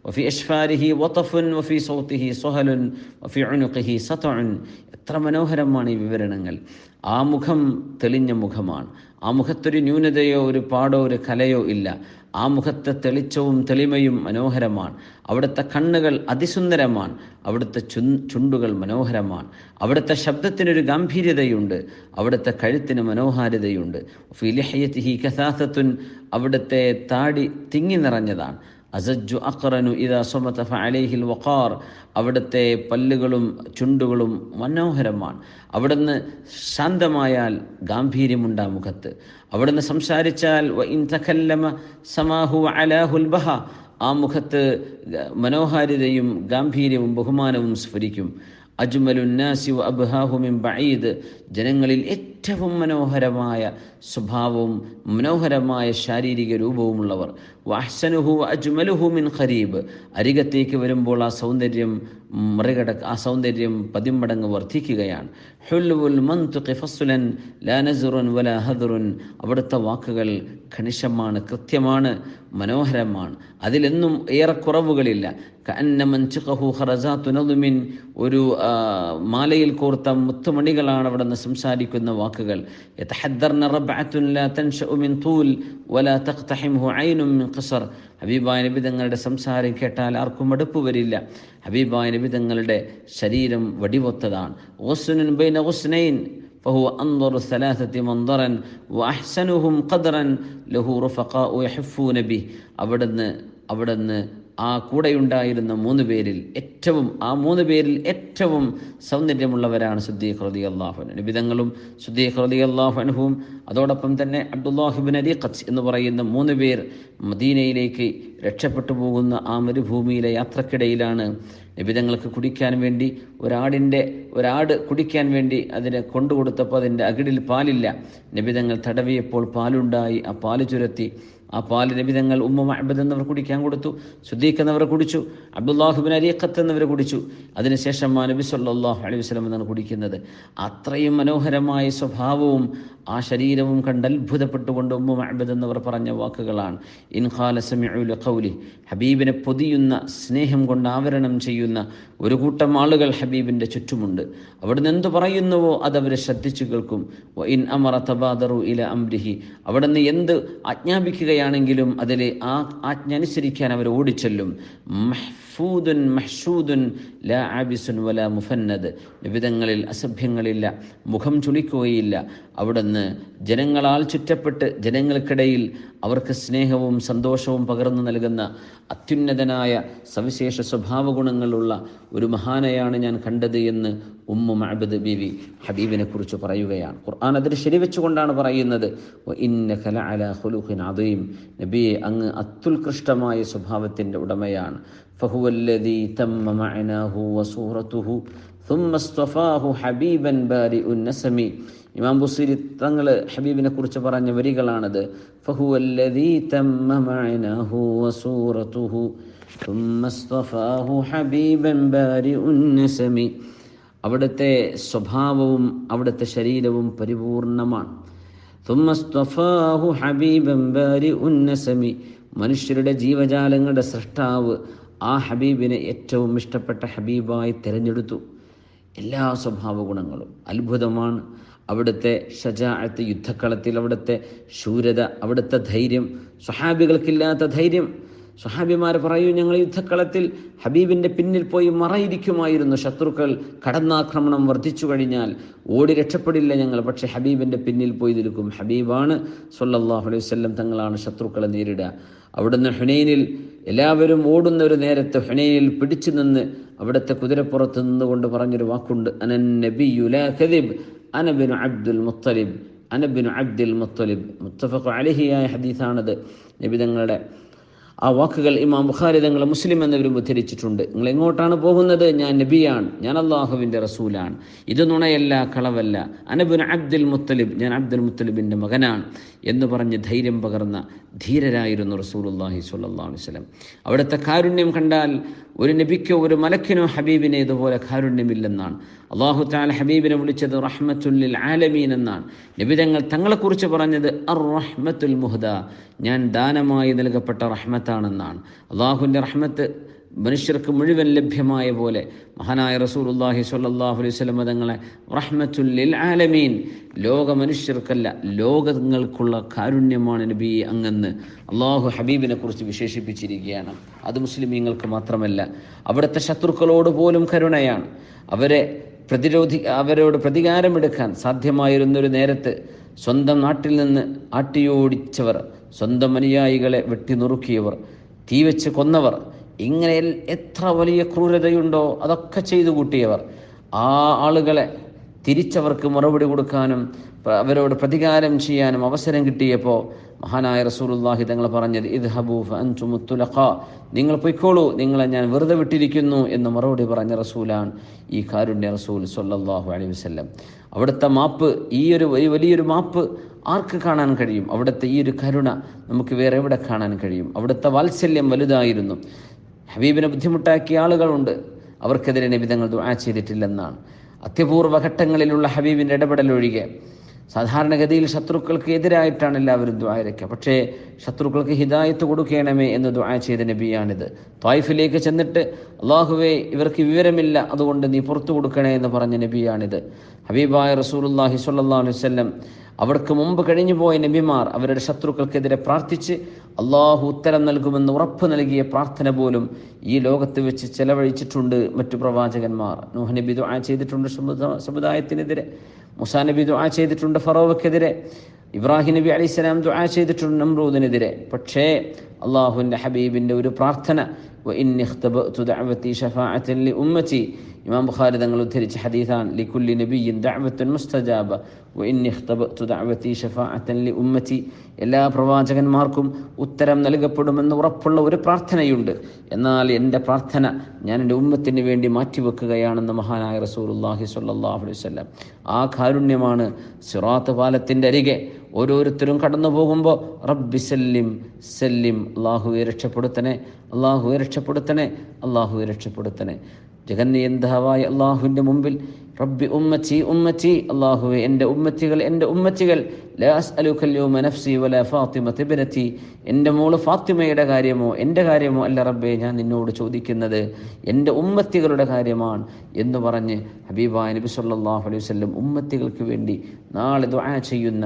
وفي أشفاره وطف وفي صوته صهل وفي عنقه سطع എത്ര മനോഹരമാണ് ഈ വിവരണങ്ങൾ ആ മുഖം തെളിഞ്ഞ മുഖമാണ് ആ മുഖത്തൊരു ന്യൂനതയോ ഒരു പാടോ ഒരു കലയോ ഇല്ല ആ മുഖത്തെ തെളിച്ചവും തെളിമയും മനോഹരമാണ്. അവിടുത്തെ കണ്ണുകൾ അതിസുന്ദരമാണ്. അവിടുത്തെ ചു ചുണ്ടുകൾ മനോഹരമാണ്. അവിടുത്തെ ശബ്ദത്തിനൊരു ഗാംഭീര്യതയുണ്ട്. അവിടുത്തെ കഴുത്തിന് മനോഹാരിതയുണ്ട്. ഫിലിഹയത്തിഹി കഥാസത്തുൻ അവിടുത്തെ താടി തിങ്ങി നിറഞ്ഞതാണ്. അസജ്ജു അക്റനു ഇതാ സ്വമത ഫഅലൈഹിൽ വഖാർ അവിടുത്തെ പല്ലുകളും ചുണ്ടുകളും മനോഹരമാണ്. അവിടുന്ന് ശാന്തമായാൽ ഗാംഭീര്യമുണ്ട് മുഖത്ത്. അവിടുന്ന് സംസാരിച്ചാൽ സമാഹു അലാഹുൽ ബഹ. ആ മുഖത്ത് മനോഹാരിതയും ഗാംഭീര്യവും ബഹുമാനവും സ്ഫുരിക്കും. അജ്മലുന്നാസി വ അബ്ഹാഹു മിൻ ബഈദ്. ജനങ്ങളിൽ ഏറ്റവും മനോഹരമായ സ്വഭാവവും മനോഹരമായ ശാരീരിക രൂപവുമുള്ളവർ. വാഹ്സനുഹു അജ്മലുഹു മിൻ ഖരീബ്. അരികത്തേക്ക് വരുമ്പോൾ ആ സൗന്ദര്യം മറികട ആ സൗന്ദര്യം പതിമടങ്ങ് വർദ്ധിക്കുകയാണ്. ഹുൽവുൽ മന്തുഖി ഫസ്ലൻ ലാ നസ്റുൻ വലാ ഹദ്റുൻ. അവിടുത്തെ വാക്കുകൾ ഖണിഷമാണ് കൃത്യമാണ് മനോഹരമാണ്. അതിലെന്നും ഏറെ കുറവുകളില്ല. കഅന്നമൻ ചിഖഹു ഖറസാത്തു തുനതുമിൻ ഒരു മാലയിൽ കോർത്ത മുത്തുമണികളാണ് അവിടെ നിന്ന് സംസാരിക്കുന്ന വാക്കുകൾ യതഹദ്ദർന റബ്അത്തുൻ ലാ തൻഷഉ മിൻ തൂൽ വലാ തഖ്തഹിംഹു ഐനുൻ മിൻ ഖസർ ഹബീബായ നബി തങ്ങളുടെ സംസാരം കേട്ടാൽ ആർക്കും മടുപ്പ് വരില്ല ഹബീബായ നബി തങ്ങളുടെ ശരീരം വടിവൊത്തതാണ് ഗുസ്നുൻ ബൈന ഗുസ്നൈൻ فهو أنظر الثلاثة منظرا وأحسنهم قدرا له رفقاء يحفون به അവിടുന്ന് അവിടുന്ന് ആ കൂടെയുണ്ടായിരുന്ന മൂന്ന് പേരിൽ ഏറ്റവും ആ മൂന്ന് പേരിൽ ഏറ്റവും സൗന്ദര്യമുള്ളവരാണ് സുദ്ദീഖ് റതി അള്ളാഹുൻ നിബിതങ്ങളും സുദ്ദീഖ് റതി അള്ളാഹുനഹുവും അതോടൊപ്പം തന്നെ അബ്ദുല്ലാഹിബിൻ അലി ഖത്ത് എന്ന് പറയുന്ന മൂന്ന് പേർ മദീനയിലേക്ക് രക്ഷപ്പെട്ടു പോകുന്ന ആ മരുഭൂമിയിലെ യാത്രക്കിടയിലാണ് നിബിതങ്ങൾക്ക് കുടിക്കാൻ വേണ്ടി ഒരാടിന്റെ ഒരാട് കുടിക്കാൻ വേണ്ടി അതിനെ കൊണ്ടുകൊടുത്തപ്പോൾ അതിന്റെ അകിടിൽ പാലില്ല. നിബിതങ്ങൾ തടവിയപ്പോൾ പാലുണ്ടായി. ആ പാൽ ചുരത്തി ആ പാൽ രവിതങ്ങൾ ഉമ്മ മഹബദ് എന്നവർ കുടിക്കാൻ കൊടുത്തു സുദ്ദീഖ് എന്നവർ കുടിച്ചു അബ്ദുല്ലാഹുബിൻ അരീഖത്ത് എന്നവർ കുടിച്ചു. അതിനുശേഷം ആ നബി സല്ലാഹു അലൈഹി വസ്ലം എന്നാണ് കുടിക്കുന്നത്. അത്രയും മനോഹരമായ സ്വഭാവവും ആ ശരീരവും കണ്ട് അത്ഭുതപ്പെട്ടുകൊണ്ട് ഉമ്മ മഹബദ് എന്നവർ പറഞ്ഞ വാക്കുകളാണ്. ഇൻഖാല സമീഉൽ ഹബീബിനെ പൊതിയുന്ന സ്നേഹം കൊണ്ട് ആവരണം ചെയ്യുന്ന ഒരു കൂട്ടം ആളുകൾ ഹബീബിന്റെ ചുറ്റുമുണ്ട്. അവിടുന്ന് എന്തു പറയുന്നുവോ അതവർ ശ്രദ്ധിച്ചു കേൾക്കും. ഇൻ അമറ തബാദറു ഇല അംരിഹി അവിടുന്ന് എന്ത് ആജ്ഞാപിക്കുകയാണെങ്കിലും അതിൽ ആ ആജ്ഞ അനുസരിക്കാൻ അവർ ഓടിച്ചെല്ലും. മഹ്ഫൂദുൻ മഹ്ഷൂദുൻ ലാ ആബിസുൻ വല മുഫന്നദ്. വിവിധങ്ങളിൽ അസഭ്യങ്ങളില്ല മുഖം ചുളിക്കുകയില്ല. അവിടുന്ന് ജനങ്ങളാൽ ചുറ്റപ്പെട്ട് ജനങ്ങൾക്കിടയിൽ അവർക്ക് സ്നേഹവും സന്തോഷവും പകർന്നു നൽകുന്ന അത്യുന്നതനായ സവിശേഷ സ്വഭാവ ഗുണങ്ങളുള്ള ഒരു മഹാനയാണ് ഞാൻ കണ്ടത് എന്ന് ഉമ്മു മഅബദ് ബിവി ഹബീബിനെ കുറിച്ച് പറയുകയാണ്. ഖുർആൻ അതിന് ശരിവെച്ചുകൊണ്ടാണ് പറയുന്നത് നബിയെ അങ്ങ് അത്യുത്കൃഷ്ടമായ സ്വഭാവത്തിന്റെ ഉടമയാണ്. ഫഹുവല്ലദീ തമ്മ മഅനാഹു വസൂറത്തുഹു ثم اصطفاه حبيبا بارئ النسم ഇമാം ബുസീരി തങ്ങൾ ഹബീബിനെ കുറിച്ച് പറഞ്ഞ വരികളാണത് ഫഹുവല്ലദീ തമ്മ മഅനാഹു വസൂറത്തുഹു ثم اصطفاه حبيبا بارئ النسم അവിടുത്തെ സ്വഭാവവും അവിടുത്തെ ശരീരവും പരിപൂർണമാണ് തുമ്മസ്തഫാഹു ഹബീബൻ ബാരി ഉന്നസമി മനുഷ്യരുടെ ജീവജാലങ്ങളുടെ സൃഷ്ടാവ് ആ ഹബീബിനെ ഏറ്റവും ഇഷ്ടപ്പെട്ട ഹബീബായി തിരഞ്ഞെടുത്തു. എല്ലാ സ്വഭാവ ഗുണങ്ങളും അത്ഭുതമാണ്. അവിടുത്തെ ഷജാഅത്ത് യുദ്ധക്കളത്തിൽ അവിടുത്തെ ശൂരത അവിടുത്തെ ധൈര്യം സ്വഹാബികൾക്കില്ലാത്ത ധൈര്യം. സ്വഹാബിമാർ പറയൂ ഞങ്ങൾ യുദ്ധക്കളത്തിൽ ഹബീബിന്റെ പിന്നിൽ പോയി മറയിരിക്കുമായിരുന്നു. ശത്രുക്കൾ കടന്നാക്രമണം വർദ്ധിച്ചു കഴിഞ്ഞാൽ ഓടി രക്ഷപ്പെടില്ല ഞങ്ങൾ. പക്ഷേ ഹബീബിന്റെ പിന്നിൽ പോയി നിൽക്കും. ഹബീബാണ് സൊല്ലാഹു അലൈഹി വല്ലം തങ്ങളാണ് ശത്രുക്കളെ നേരിടുക. അവിടുന്ന് ഹുനൈനിൽ എല്ലാവരും ഓടുന്ന ഒരു നേരത്തെ ഹുനൈനിൽ പിടിച്ചു നിന്ന് അവിടുത്തെ കുതിരപ്പുറത്ത് നിന്നുകൊണ്ട് പറഞ്ഞൊരു വാക്കുണ്ട്. അനൻ നബിയുലാ ഖദിബ് അനബിനു അബ്ദുൽ മുത്തലിബ് അനബിനു അബ്ദുൽ മുത്തലിബ്. മുത്തഫഖ് അലഹിയായ ഹദീസാണത്. നബിതങ്ങളുടെ ആ വാക്കുകൾ ഇമാം ബുഖാരി തങ്ങൾ മുസ്ലിം എന്നിവരും ഉദ്ധരിച്ചിട്ടുണ്ട്. നിങ്ങൾ എങ്ങോട്ടാണ് പോകുന്നത്? ഞാൻ നബിയാണ്. ഞാൻ അള്ളാഹുവിന്റെ റസൂലാണ്. ഇത് നുണയല്ല കളവല്ല. അനബുൻ അബ്ദുൽ മുത്തലിബ് ഞാൻ അബ്ദുൽ മുത്തലിബിന്റെ മകനാണ് എന്ന് പറഞ്ഞ് ധൈര്യം പകർന്ന ധീരരായിരുന്നു റസൂലുല്ലാഹി അലൈഹി വസല്ലം. അവിടുത്തെ കാരുണ്യം കണ്ടാൽ ഒരു നബിക്കോ ഒരു മലക്കിനോ ഹബീബിനെ ഇതുപോലെ കാരുണ്യമില്ലെന്നാണ്. അള്ളാഹു താല ഹബീബിനെ വിളിച്ചത് റഹ്മത്തുല്ലിൽ ആലമീൻ എന്നാണ്. നബിതങ്ങൾ തങ്ങളെക്കുറിച്ച് പറഞ്ഞത് അർ റഹ്മത്തുൽ മുഹദ ഞാൻ ദാനമായി നൽകപ്പെട്ട റഹ്മത്താണെന്നാണ് അള്ളാഹുവിന്റെ റഹ്മത്ത് മനുഷ്യർക്ക് മുഴുവൻ ലഭ്യമായ പോലെ മഹാനായ റസൂലുല്ലാഹി സ്വല്ലല്ലാഹു അലൈഹി വസല്ലം തങ്ങളെ റഹ്മത്തുല്ലിൽ ആലമീൻ. ലോക മനുഷ്യർക്കല്ല ലോകങ്ങൾക്കുള്ള കാരുണ്യമാണ് നബി അങ്ങെന്ന് അള്ളാഹു ഹബീബിനെ കുറിച്ച് വിശേഷിപ്പിച്ചിരിക്കുകയാണ്. അത് മുസ്ലിമീങ്ങൾക്ക് മാത്രമല്ല അവിടുത്തെ ശത്രുക്കളോട് പോലും കരുണയാണ്. അവരെ പ്രതിരോധി അവരോട് പ്രതികാരമെടുക്കാൻ സാധ്യമായിരുന്നൊരു നേരത്ത് സ്വന്തം നാട്ടിൽ നിന്ന് ആട്ടിയോടിച്ചവർ സ്വന്തം അനുയായികളെ വെട്ടി നുറുക്കിയവർ തീവെച്ച് കൊന്നവർ ഇങ്ങനെ എത്ര വലിയ ക്രൂരതയുണ്ടോ അതൊക്കെ ചെയ്തു കൂട്ടിയവർ. ആ ആളുകളെ തിരിച്ചവർക്ക് മറുപടി കൊടുക്കാനും അവരോട് പ്രതികാരം ചെയ്യാനും അവസരം കിട്ടിയപ്പോൾ മഹാനായ റസൂലുല്ലാഹി തങ്ങൾ പറഞ്ഞത് ഇത് ഹബൂഫ് അൻതുമുത്തുലഖ നിങ്ങൾ പൊയ്ക്കോളൂ നിങ്ങളെ ഞാൻ വെറുതെ വിട്ടിരിക്കുന്നു എന്ന് മറുപടി പറഞ്ഞ റസൂലാണ് ഈ കാരുണ്യ റസൂൽ സൊല്ലാഹു വസല്ലം. അവിടുത്തെ മാപ്പ് ഈ ഒരു വലിയൊരു മാപ്പ് ആർക്ക് കാണാൻ കഴിയും? അവിടുത്തെ ഈ ഒരു കരുണ നമുക്ക് വേറെ എവിടെ കാണാൻ കഴിയും? അവിടുത്തെ വാത്സല്യം വലുതായിരുന്നു. ഹബീബിനെ ബുദ്ധിമുട്ടാക്കിയ ആളുകളുണ്ട്. അവർക്കെതിരെ നിബിധങ്ങൾ ദുആ ചെയ്തിട്ടില്ലെന്നാണ്. അത്യപൂർവ ഘട്ടങ്ങളിലുള്ള ഹബീബിന്റെ ഇടപെടൽ ഒഴികെ സാധാരണഗതിയിൽ ശത്രുക്കൾക്ക് എതിരായിട്ടാണ് എല്ലാവരും ദ്വായരയ്ക്കുക പക്ഷേ ശത്രുക്കൾക്ക് ഹിദായത്ത് കൊടുക്കണമേ എന്ന് ദ്വായ ചെയ്ത നബിയാണിത്. ത്വായിഫിലേക്ക് ചെന്നിട്ട് അള്ളാഹുവേ ഇവർക്ക് വിവരമില്ല അതുകൊണ്ട് നീ പുറത്തു കൊടുക്കണേ എന്ന് പറഞ്ഞ നബിയാണിത്. ഹബീബായ റസൂലുല്ലാഹി സ്വല്ലല്ലാഹു അലൈഹി വസല്ലം അവർക്ക് മുമ്പ് കഴിഞ്ഞു പോയ നബിമാർ അവരുടെ ശത്രുക്കൾക്കെതിരെ പ്രാർത്ഥിച്ച് അള്ളാഹു ഉത്തരം നൽകുമെന്ന് ഉറപ്പ് നൽകിയ പ്രാർത്ഥന പോലും ഈ ലോകത്ത് വെച്ച് ചെലവഴിച്ചിട്ടുണ്ട് മറ്റു പ്രവാചകന്മാർ. നൂഹ് നബി ചെയ്തിട്ടുണ്ട് സമുദാ- സമുദായത്തിനെതിരെ. മുസാ നബി ദുആ ചെയ്തിട്ടുണ്ട് ഫറോവക്കെതിരെ. ഇബ്രാഹിം നബി അലൈഹി സ്വലാം ദുആ ചെയ്തിട്ടുണ്ട് നമ്രൂദിനെതിരെ. പക്ഷേ അള്ളാഹുവിന്റെ ഹബീബിന്റെ ഒരു പ്രാർത്ഥന ഇമാം ബുഖാരി തങ്ങൾ ഉദ്ധരിച്ച ഹദീസാണ് ലിക്കുല്ലി നബിയിൻ ദഅവത്തുൻ മുസ്തജാബ വ ഇന്നി ഇഖ്തബഅതു ദഅവതി ശഫാഅത്തൻ എല്ലാ പ്രവാചകന്മാർക്കും ഉത്തരം നൽകപ്പെടുമെന്ന് ഉറപ്പുള്ള ഒരു പ്രാർത്ഥനയുണ്ട്. എന്നാൽ എന്റെ പ്രാർത്ഥന ഞാൻ എന്റെ ഉമ്മത്തിന് വേണ്ടി മാറ്റിവെക്കുകയാണെന്ന് മഹാനായ റസൂലുള്ളാഹി സ്വല്ലല്ലാഹു അലൈഹി വസല്ലം. ആ കാരുണ്യമാണ് സിറാത്ത് പാലത്തിന്റെ അരികെ ഓരോരുത്തരും കടന്നു പോകുമ്പോൾ റബ്ബി സല്ലിം സല്ലിം അള്ളാഹുവെ രക്ഷപ്പെടുത്തനെ അള്ളാഹുവെ രക്ഷപ്പെടുത്തനെ അള്ളാഹുവെ രക്ഷപ്പെടുത്തനെ ജഗന്നിയന്താവായ അള്ളാഹുവിന്റെ മുമ്പിൽ റബ്ബി ഉമ്മച്ചി ഉമ്മച്ചി അള്ളാഹുവെ എന്റെ ഉമ്മച്ചികൾ എന്റെ ഉമ്മച്ചികൾ ലാസ് അലുഖല്യോമ നഫ്സി വല ഫാത്തിമ തിബനത്തി. എന്റെ മോൾ ഫാത്തിമയുടെ കാര്യമോ എന്റെ കാര്യമോ അല്ല റബ്ബെ ഞാൻ നിന്നോട് ചോദിക്കുന്നത് എന്റെ ഉമ്മത്തികളുടെ കാര്യമാണ് എന്ന് പറഞ്ഞ് ഹബീബായ നബി സല്ലാഹു അലൈഹി ഉമ്മത്തികൾക്ക് വേണ്ടി നാളെ ദുആ ചെയ്യുന്ന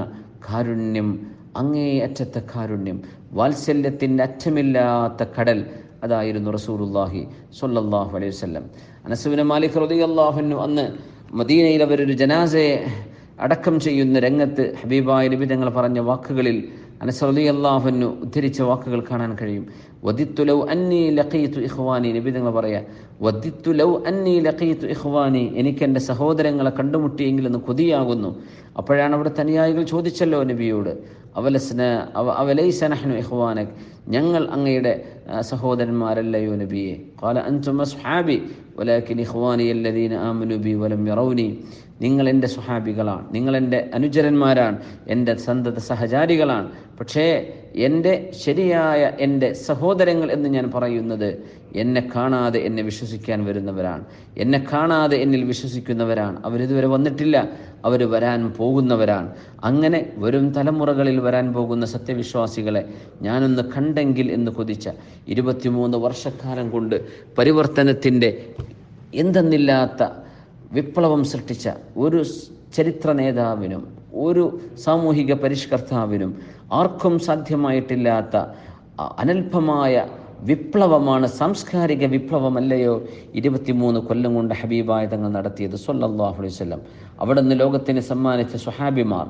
കാരുണ്യം അങ്ങേയറ്റത്തെ കാരുണ്യം വാത്സല്യത്തിന്റെ അറ്റമില്ലാത്ത കടൽ അതായിരുന്നു റസൂലുല്ലാഹി സൊല്ലാഹു അലൈഹി വസല്ലം. അനസുബിന് മാലിക് റളിയല്ലാഹു അന്ന് മദീനയിൽ അവരൊരു ജനാസയെ അടക്കം ചെയ്യുന്ന രംഗത്ത് ഹബീബായ നബി തങ്ങൾ പറഞ്ഞ വാക്കുകളിൽ അനസറലി അള്ളാഹുനു ഉദ്ധരിച്ച വാക്കുകൾ കാണാൻ കഴിയും. വദിത്തുലൗ അന്നി ലഖീത്തു ഇഹ്വാനി നബി നിങ്ങൾ പറയാ വദിത്തുലൗ അന്നി ലഖീത്തു ഇഹ്വാനി എനിക്ക് എന്റെ സഹോദരങ്ങളെ കണ്ടുമുട്ടിയെങ്കിലെന്ന് കൊതിയാകുന്നു. അപ്പോഴാണ് അവിടെ തനിയായികൾ ചോദിച്ചല്ലോ നബിയോട് അവലസ്ന അവലൈസനഹ്നു ഇഖ്വാനക്? ഞങ്ങൾ അങ്ങയുടെ സഹോദരന്മാരല്ലയോ നബിയെ? കാല അൻതും അസ്ഹാബി വലാക്കിൻ ഇഹ്വാനി അല്ലദീന ആമനു ബി വലം യറൗനി. നിങ്ങൾ എന്റെ സ്വഹാബികളാണ് നിങ്ങൾ എന്റെ അനുചരന്മാരാണ് എന്റെ സന്തത സഹചാരികളാണ്. പക്ഷേ എന്റെ ശരിയായ എന്റെ സഹോദരങ്ങൾ എന്ന് ഞാൻ പറയുന്നത് എന്നെ കാണാതെ എന്നെ വിശ്വസിക്കാൻ വരുന്നവരാണ്. എന്നെ കാണാതെ എന്നിൽ വിശ്വസിക്കുന്നവരാണ്. അവരിതുവരെ വന്നിട്ടില്ല. അവർ വരാൻ പോകുന്നവരാണ്. അങ്ങനെ വരും തലമുറകളിൽ വരാൻ പോകുന്ന സത്യവിശ്വാസികളെ ഞാനൊന്ന് കണ്ടെങ്കിൽ എന്ന് കൊതിച്ച ഇരുപത്തിമൂന്ന് വർഷക്കാലം കൊണ്ട് പരിവർത്തനത്തിന്റെ എന്തെന്നില്ലാത്ത വിപ്ലവം സൃഷ്ടിച്ച ഒരു ചരിത്ര നേതാവിനും ഒരു സാമൂഹിക പരിഷ്കർത്താവിനും ആർക്കും സാധ്യമായിട്ടില്ലാത്ത അനൽപമായ വിപ്ലവമാണ് സാംസ്കാരിക വിപ്ലവമല്ലയോ? ഇരുപത്തിമൂന്ന് കൊല്ലം കൊണ്ട് ഹബീബായ തങ്ങൾ നടത്തിയത് അലൈഹി വസല്ലം. അവിടുന്ന് ലോകത്തിന് സമ്മാനിച്ച സുഹാബിമാർ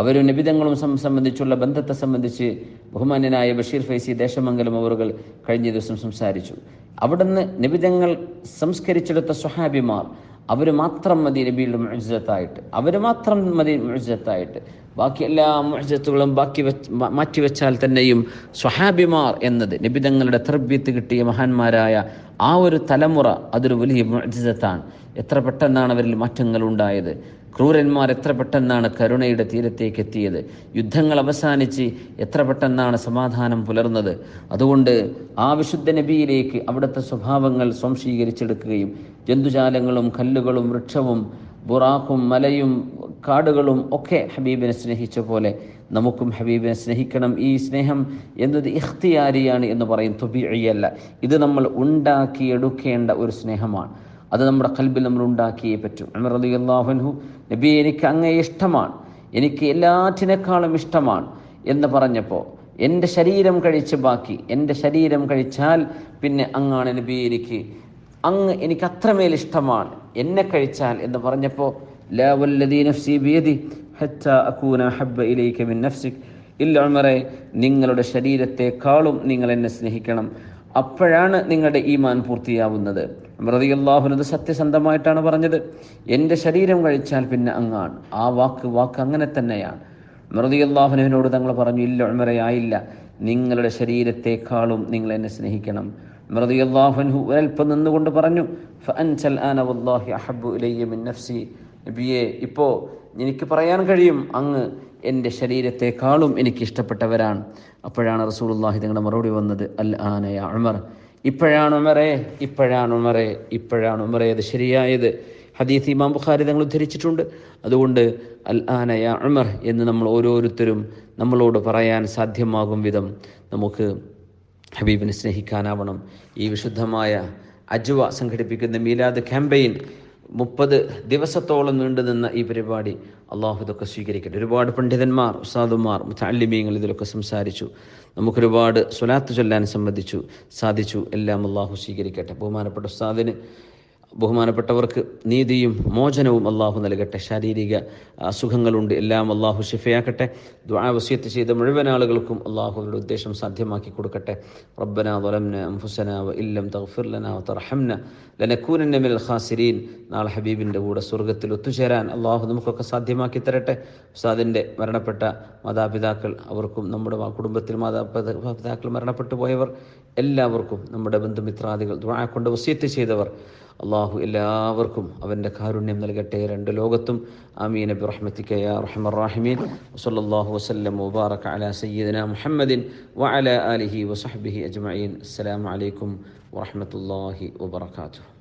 അവരും നിബിതങ്ങളും സംബന്ധിച്ചുള്ള ബന്ധത്തെ സംബന്ധിച്ച് ബഹുമാന്യനായ ബഷീർ ഫൈസി ദേശമംഗലം അവറുകൾ കഴിഞ്ഞ ദിവസം സംസാരിച്ചു. അവിടുന്ന് നിബിതങ്ങൾ സംസ്കരിച്ചെടുത്ത സ്വഹാബിമാർ അവർ മാത്രം മതി നബിയുടെ മുഴുജത്തായിട്ട് അവർ മാത്രം മതി മുഴുജത്തായിട്ട് ബാക്കി എല്ലാ മുഴുജത്തുകളും ബാക്കി വെച്ച് മാറ്റിവെച്ചാൽ തന്നെയും സ്വഹാബിമാർ എന്നത് നിബിതങ്ങളുടെ തർബ്യത്ത് കിട്ടിയ മഹാന്മാരായ ആ ഒരു തലമുറ അതൊരു വലിയ മുഴുജത്താണ് എത്ര പെട്ടെന്നാണ് അവരിൽ മാറ്റങ്ങൾ ഉണ്ടായത് ക്രൂരന്മാർ എത്ര പെട്ടെന്നാണ് കരുണയുടെ തീരത്തേക്ക് എത്തിയത് യുദ്ധങ്ങൾ അവസാനിച്ച് എത്ര പെട്ടെന്നാണ് സമാധാനം പുലർന്നത്? അതുകൊണ്ട് ആ വിശുദ്ധ നബിയിലേക്ക് അവിടുത്തെ സ്വഭാവങ്ങൾ സ്വാംശീകരിച്ചെടുക്കുകയും ജന്തുജാലങ്ങളും കല്ലുകളും വൃക്ഷവും ബുറാഖും മലയും കാടുകളും ഒക്കെ ഹബീബിനെ സ്നേഹിച്ച പോലെ നമുക്കും ഹബീബിനെ സ്നേഹിക്കണം. ഈ സ്നേഹം എന്നത് ഇഖ്തിയാരിയാണ് എന്ന് പറയും. തുബിയല്ല ഇത് നമ്മൾ ഉണ്ടാക്കിയെടുക്കേണ്ട ഒരു സ്നേഹമാണ്. അത് നമ്മുടെ കൽബിൽ നമ്മൾ ഉണ്ടാക്കിയേ പറ്റും. അമർ അലി നബി എനിക്ക് അങ്ങേ ഇഷ്ടമാണ്. എനിക്ക് എല്ലാറ്റിനേക്കാളും ഇഷ്ടമാണ്. എന്ന് പറഞ്ഞപ്പോൾ എന്റെ ശരീരം കഴിച്ച് ബാക്കി. എന്റെ ശരീരം കഴിച്ചാൽ പിന്നെ അങ്ങാണ് നബി എനിക്ക് അങ്ങ് എനിക്ക് അത്രമേൽ ഇഷ്ടമാണ്. എന്നെ കഴിച്ചാൽ. എന്ന് പറഞ്ഞപ്പോൾ നഫ്സി ഹബ്ബ മിൻ നിങ്ങളുടെ ശരീരത്തെക്കാളും നിങ്ങൾ എന്നെ സ്നേഹിക്കണം. അപ്പോഴാണ് നിങ്ങളുടെ ഈമാൻ പൂർത്തിയാവുന്നത്. മൃതിയല്ലാഹുനത് സത്യസന്ധമായിട്ടാണ് പറഞ്ഞത്. എന്റെ ശരീരം കഴിച്ചാൽ പിന്നെ അങ്ങാണ്. ആ വാക്ക് വാക്ക് അങ്ങനെ തന്നെയാണ്. മൃതിയുള്ളാഹുനുവിനോട് തങ്ങൾ പറഞ്ഞു ഇല്ല ഉമറെ ആയില്ല. നിങ്ങളുടെ ശരീരത്തെക്കാളും നിങ്ങൾ എന്നെ സ്നേഹിക്കണം. മൃതിയുള്ളാഹുനു ഒരൽപ്പം നിന്നുകൊണ്ട് പറഞ്ഞു ഇലയ്യ മിൻ നഫ്സി. ഇപ്പോൾ എനിക്ക് പറയാൻ കഴിയും അങ്ങ് എന്റെ ശരീരത്തെക്കാളും എനിക്ക് ഇഷ്ടപ്പെട്ടവരാണ്. അപ്പോഴാണ് റസൂലുള്ളാഹി തങ്ങളുടെ മറുപടി വന്നത് അൽ ആനയ ഉമർ. ഇപ്പോഴാണ് ഉമറെ ഇപ്പോഴാണ് ഉമറെ ഇപ്പോഴാണ് ഉമറെ. അത് ശരിയായത്. ഹദീസ് ഇമാം ബുഖാരി തങ്ങൾ ഉദ്ധരിച്ചിട്ടുണ്ട്. അതുകൊണ്ട് അൽ ആനയ ഉമർ എന്ന് നമ്മൾ ഓരോരുത്തരും നമ്മളോട് പറയാൻ സാധ്യമാകും വിധം നമുക്ക് ഹബീബിനെ സ്നേഹിക്കാനാവണം. ഈ വിശുദ്ധമായ അജ്വ സംഘടിപ്പിക്കുന്ന മീലാദ് ക്യാമ്പയിൻ മുപ്പത് ദിവസത്തോളം നീണ്ടു നിന്ന ഈ പരിപാടി അള്ളാഹു ഇതൊക്കെ സ്വീകരിക്കട്ടെ. ഒരുപാട് പണ്ഡിതന്മാർ ഉസാദുമാർ മുത്തല്ലിമീങ്ങൾ ഇതിലൊക്കെ സംസാരിച്ചു. നമുക്കൊരുപാട് സ്വലാത്ത് ചൊല്ലാൻ സംബന്ധിച്ചു സാധിച്ചു. എല്ലാം അള്ളാഹു സ്വീകരിക്കട്ടെ. ബഹുമാനപ്പെട്ട ഉസ്താദിന് ബഹുമാനപ്പെട്ടവർക്ക് നീതിയും മോചനവും അള്ളാഹു നൽകട്ടെ. ശാരീരിക അസുഖങ്ങളുണ്ട്. എല്ലാം അള്ളാഹു ഷിഫയാക്കട്ടെ ദ്വാവസ്യത്ത് ചെയ്ത മുഴുവൻ ആളുകൾക്കും അള്ളാഹു അവരുടെ ഉദ്ദേശം സാധ്യമാക്കി കൊടുക്കട്ടെ. റബ്ബന മിനൽ ഖാസിരീൻ. നാളെ ഹബീബിന്റെ കൂടെ സ്വർഗത്തിൽ ഒത്തുചേരാൻ അള്ളാഹു നമുക്കൊക്കെ സാധ്യമാക്കി തരട്ടെ. ഉസ്താദിന്റെ മരണപ്പെട്ട മാതാപിതാക്കൾ അവർക്കും നമ്മുടെ കുടുംബത്തിൽ മാതാപിതാക്കൾ മരണപ്പെട്ടു പോയവർ എല്ലാവർക്കും നമ്മുടെ ബന്ധുമിത്രാദികൾ ദ്വാ കൊണ്ട് വസ്യത്ത് ചെയ്തവർ അള്ളാഹു എല്ലാവർക്കും അവന്റെ കാരുണ്യം നൽകട്ടെ രണ്ട് ലോകത്തും. ആമീൻ. നബി റഹ്മത്തിക്ക യാ റഹ്മർ റാഹിമീൻ. വസല്ലല്ലാഹു വസല്ലം മുബാറക് അലാ സയ്യിദന മുഹമ്മദിൻ വഅലാ ആലിഹി വസഹ്ബിഹി അജ്മഈൻ. അസ്സലാമു അലൈക്കും വറഹ്മത്തുള്ളാഹി വബറകാതുഹു.